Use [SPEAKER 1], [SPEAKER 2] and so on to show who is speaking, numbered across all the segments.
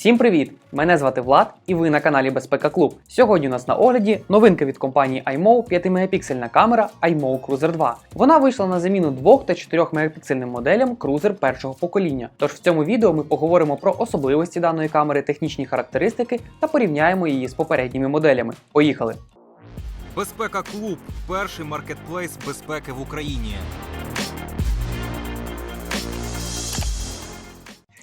[SPEAKER 1] Всім привіт! Мене звати Влад, і ви на каналі Безпека Клуб. Сьогодні у нас на огляді новинка від компанії iMO 5-мегапіксельна камера iMO Cruiser 2. Вона вийшла на заміну 2 та 4 мегапіксельним моделям Cruiser першого покоління. Тож в цьому відео ми поговоримо про особливості даної камери, технічні характеристики та порівняємо її з попередніми моделями. Поїхали!
[SPEAKER 2] Безпека Клуб перший маркетплейс безпеки в Україні.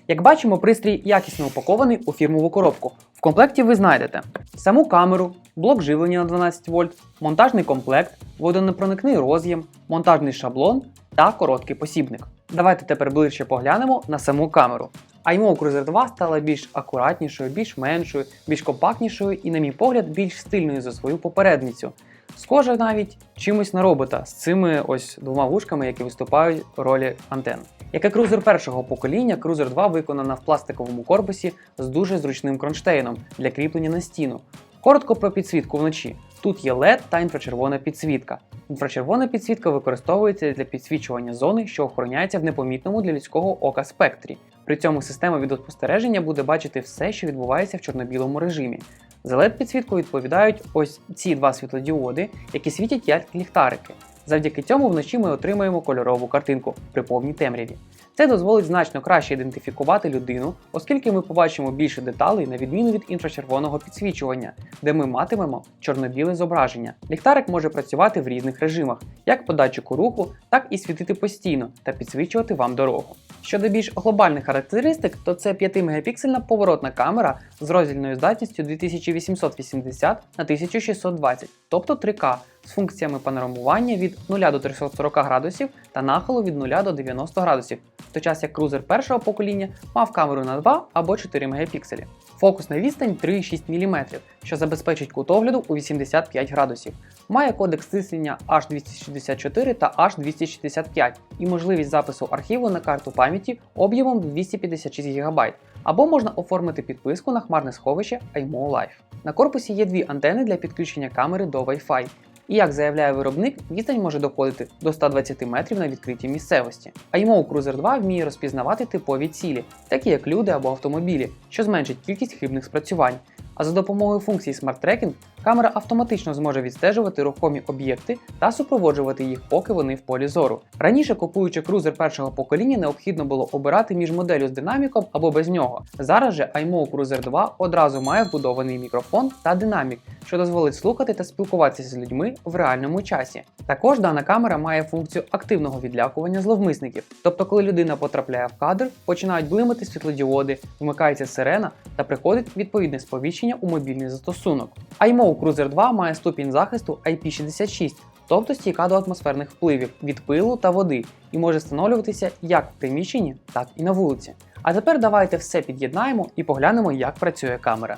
[SPEAKER 1] Як бачимо, пристрій якісно упакований у фірмову коробку. В комплекті ви знайдете саму камеру, блок живлення на 12 вольт, монтажний комплект, водонепроникний роз'єм, монтажний шаблон та короткий посібник. Давайте тепер ближче поглянемо на саму камеру. iMO Cruiser 2 стала більш акуратнішою, більш меншою, більш компактнішою і, на мій погляд, більш стильною за свою попередницю. Схожа навіть чимось на робота з цими ось двома вушками, які виступають в ролі антенн. Як і крузер першого покоління, крузер 2 виконана в пластиковому корпусі з дуже зручним кронштейном для кріплення на стіну. Коротко про підсвітку вночі. Тут є LED та інфрачервона підсвітка. Інфрачервона підсвітка використовується для підсвічування зони, що охороняється в непомітному для людського ока спектрі. При цьому система відеоспостереження буде бачити все, що відбувається в чорно-білому режимі. За led підсвітку відповідають ось ці два світлодіоди, які світять як ліхтарики. Завдяки цьому вночі ми отримаємо кольорову картинку при повній темряві. Це дозволить значно краще ідентифікувати людину, оскільки ми побачимо більше деталей на відміну від інфрачервоного підсвічування, де ми матимемо чорно-біле зображення. Ліхтарик може працювати в різних режимах, як по датчику руху, так і світити постійно та підсвічувати вам дорогу. Щодо більш глобальних характеристик, то це 5-мегапіксельна поворотна камера з роздільною здатністю 2880 на 1620, тобто 3К, з функціями панорамування від 0 до 340 градусів та нахилу від 0 до 90 градусів, той час як крузер першого покоління мав камеру на 2 або 4 мегапікселі. Фокусна відстань 3,6 мм, що забезпечить кут огляду у 85 градусів. Має кодек стиснення H264 та H265 і можливість запису архіву на карту пам'яті об'ємом 256 ГБ, або можна оформити підписку на хмарне сховище iMO Life. На корпусі є дві антени для підключення камери до Wi-Fi. І як заявляє виробник, відстань може доходити до 120 метрів на відкритій місцевості. iMO Cruiser 2 вміє розпізнавати типові цілі, такі як люди або автомобілі, що зменшить кількість хибних спрацювань. А за допомогою функції Smart Tracking камера автоматично зможе відстежувати рухомі об'єкти та супроводжувати їх, поки вони в полі зору. Раніше, купуючи крузер першого покоління, необхідно було обирати між моделлю з динаміком або без нього. Зараз же iMO Cruiser 2 одразу має вбудований мікрофон та динамік, що дозволить слухати та спілкуватися з людьми в реальному часі. Також дана камера має функцію активного відлякування зловмисників. Тобто, коли людина потрапляє в кадр, починають блимати світлодіоди, вмикається сирена та приходить відповідне сповіщення у мобільний застосунок. iMO Cruiser 2 має ступінь захисту IP66, тобто стійка до атмосферних впливів від пилу та води, і може встановлюватися як в приміщенні, так і на вулиці. А тепер давайте все під'єднаємо і поглянемо, як працює камера.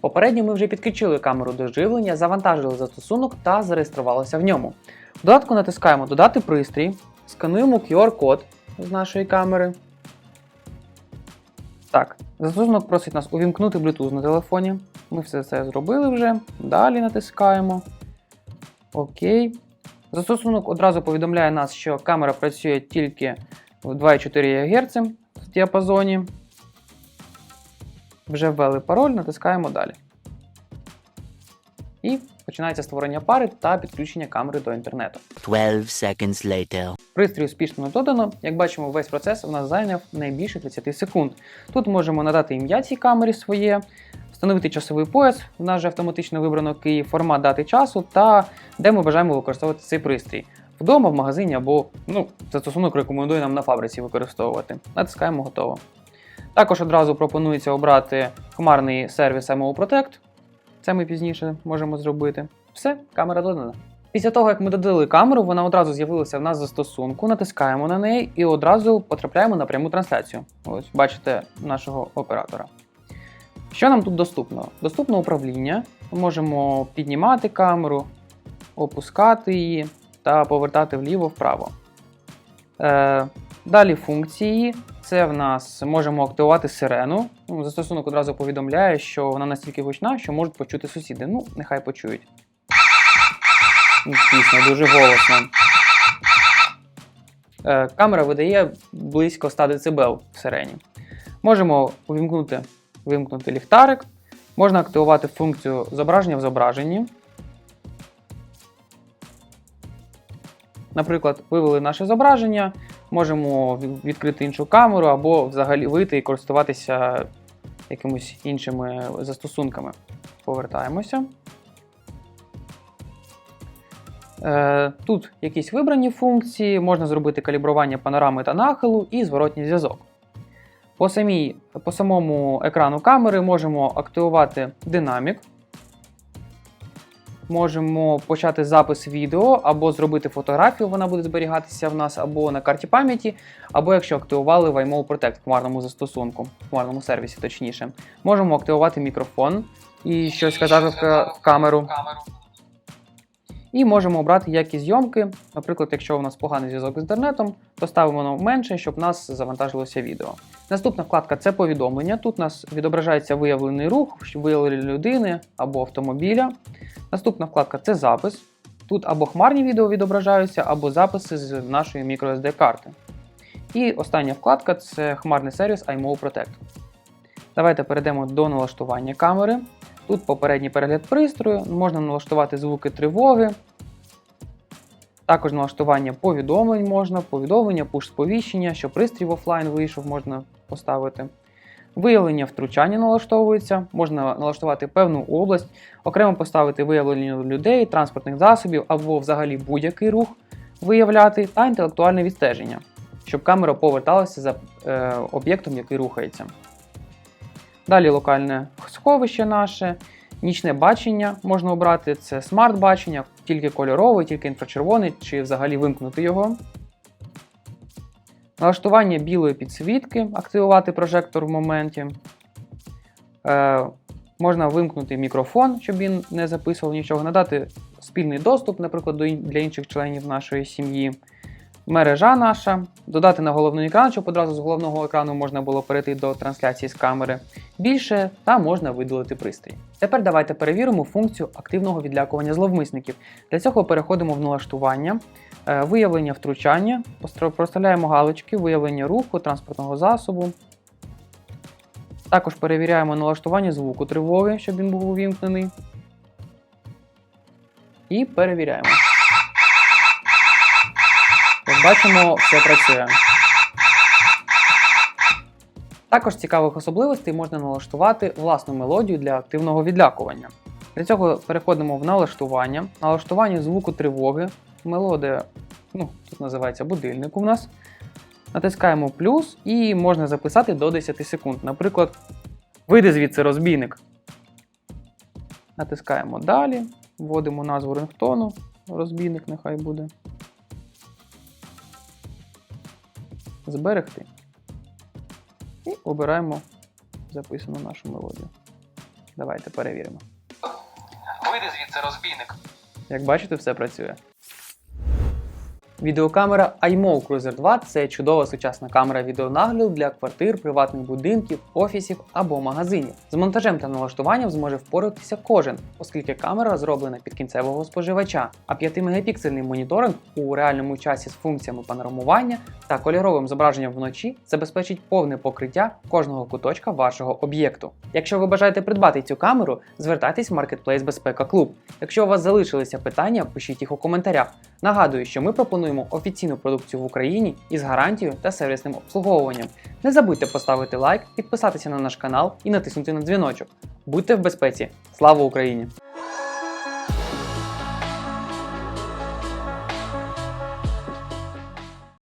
[SPEAKER 1] Попередньо ми вже підключили камеру до живлення, завантажили застосунок та зареєструвалися в ньому. В додатку натискаємо Додати пристрій, скануємо QR-код з нашої камери. Так, застосунок просить нас увімкнути Bluetooth на телефоні. Ми все це зробили вже. Далі натискаємо. Окей. Застосунок одразу повідомляє нас, що камера працює тільки в 2,4 ГГц в діапазоні. Вже ввели пароль, натискаємо далі. І починається створення пари та підключення камери до інтернету.
[SPEAKER 3] 12 seconds later.
[SPEAKER 1] Пристрій успішно додано. Як бачимо, весь процес у нас зайняв не більше 30 секунд. Тут можемо надати ім'я цій камері своє, встановити часовий пояс, у нас вже автоматично вибрано Київ, формат дати часу та де ми бажаємо використовувати цей пристрій. Вдома, в магазині або ну, застосунок рекомендує нам на фабриці використовувати. Натискаємо готово. Також одразу пропонується обрати хмарний сервіс MO Protect. Це ми пізніше можемо зробити. Все, камера додана. Після того, як ми додали камеру, вона одразу з'явилася в нас застосунку, натискаємо на неї і одразу потрапляємо на пряму трансляцію. Ось бачите нашого оператора. Що нам тут доступно? Доступно управління. Ми можемо піднімати камеру, опускати її та повертати вліво-вправо. Е, далі функції. Це в нас можемо активувати сирену. Ну, застосунок одразу повідомляє, що вона настільки гучна, що можуть почути сусіди. Ну, нехай почують. Ну, Дійсно, дуже голосно. Е, камера видає близько 100 дБ в сирені. Можемо увімкнути, вимкнути ліхтарик, можна активувати функцію зображення в зображенні. Наприклад, вивели наше зображення, можемо відкрити іншу камеру або взагалі вийти і користуватися якимись іншими застосунками. Повертаємося. Е, Тут якісь вибрані функції, можна зробити калібрування панорами та нахилу і зворотній зв'язок. По, самій, по самому екрану камери можемо активувати динамік. Можемо почати запис відео або зробити фотографію, вона буде зберігатися в нас або на карті пам'яті, або якщо активували ваймов Protect в хмарному застосунку, в хмарному сервісі, точніше. Можемо активувати мікрофон і щось сказати в, ка- в камеру. І можемо обрати якість зйомки. Наприклад, якщо у нас поганий зв'язок з інтернетом, то ставимо на менше, щоб у нас завантажилося відео. Наступна вкладка це повідомлення. Тут у нас відображається виявлений рух, виявлення людини або автомобіля. Наступна вкладка це запис. Тут або хмарні відео відображаються, або записи з нашої microSD карти. І остання вкладка це хмарний сервіс iMove Protect. Давайте перейдемо до налаштування камери. Тут попередній перегляд пристрою, можна налаштувати звуки тривоги. Також налаштування повідомлень можна, повідомлення, пуш-сповіщення, що пристрій в офлайн вийшов, можна поставити. Виявлення втручання налаштовується, можна налаштувати певну область, окремо поставити виявлення людей, транспортних засобів або взагалі будь-який рух виявляти та інтелектуальне відстеження, щоб камера поверталася за е, об'єктом, який рухається. Далі локальне сховище наше, нічне бачення можна обрати, це смарт-бачення, тільки кольоровий, тільки інфрачервоний, чи взагалі вимкнути його. Налаштування білої підсвітки, активувати прожектор в моменті. Е, можна вимкнути мікрофон, щоб він не записував нічого, надати спільний доступ, наприклад, для інших членів нашої сім'ї. Мережа наша, додати на головний екран, щоб одразу з головного екрану можна було перейти до трансляції з камери. Більше та можна видалити пристрій. Тепер давайте перевіримо функцію активного відлякування зловмисників. Для цього переходимо в налаштування, е, виявлення втручання, проставляємо галочки, виявлення руху, транспортного засобу. Також перевіряємо налаштування звуку тривоги, щоб він був увімкнений. І перевіряємо. Як бачимо, все працює. Також цікавих особливостей можна налаштувати власну мелодію для активного відлякування. Для цього переходимо в налаштування, налаштування звуку тривоги. Мелодія, ну, тут називається будильник у нас. Натискаємо плюс і можна записати до 10 секунд. Наприклад, вийди звідси розбійник. Натискаємо далі, вводимо назву рингтону, розбійник нехай буде. Зберегти. І обираємо записану нашу мелодію. Давайте перевіримо. Вийди звідси розбійник. Як бачите, все працює. Відеокамера iMO Cruiser 2 це чудова сучасна камера відеонагляду для квартир, приватних будинків, офісів або магазинів. З монтажем та налаштуванням зможе впоратися кожен, оскільки камера зроблена під кінцевого споживача, а 5-мегапіксельний моніторинг у реальному часі з функціями панорамування та кольоровим зображенням вночі забезпечить повне покриття кожного куточка вашого об'єкту. Якщо ви бажаєте придбати цю камеру, звертайтесь в Marketplace Безпека Клуб. Якщо у вас залишилися питання, пишіть їх у коментарях. Нагадую, що ми пропонуємо офіційну продукцію в Україні із гарантією та сервісним обслуговуванням. Не забудьте поставити лайк, підписатися на наш канал і натиснути на дзвіночок. Будьте в безпеці! Слава Україні!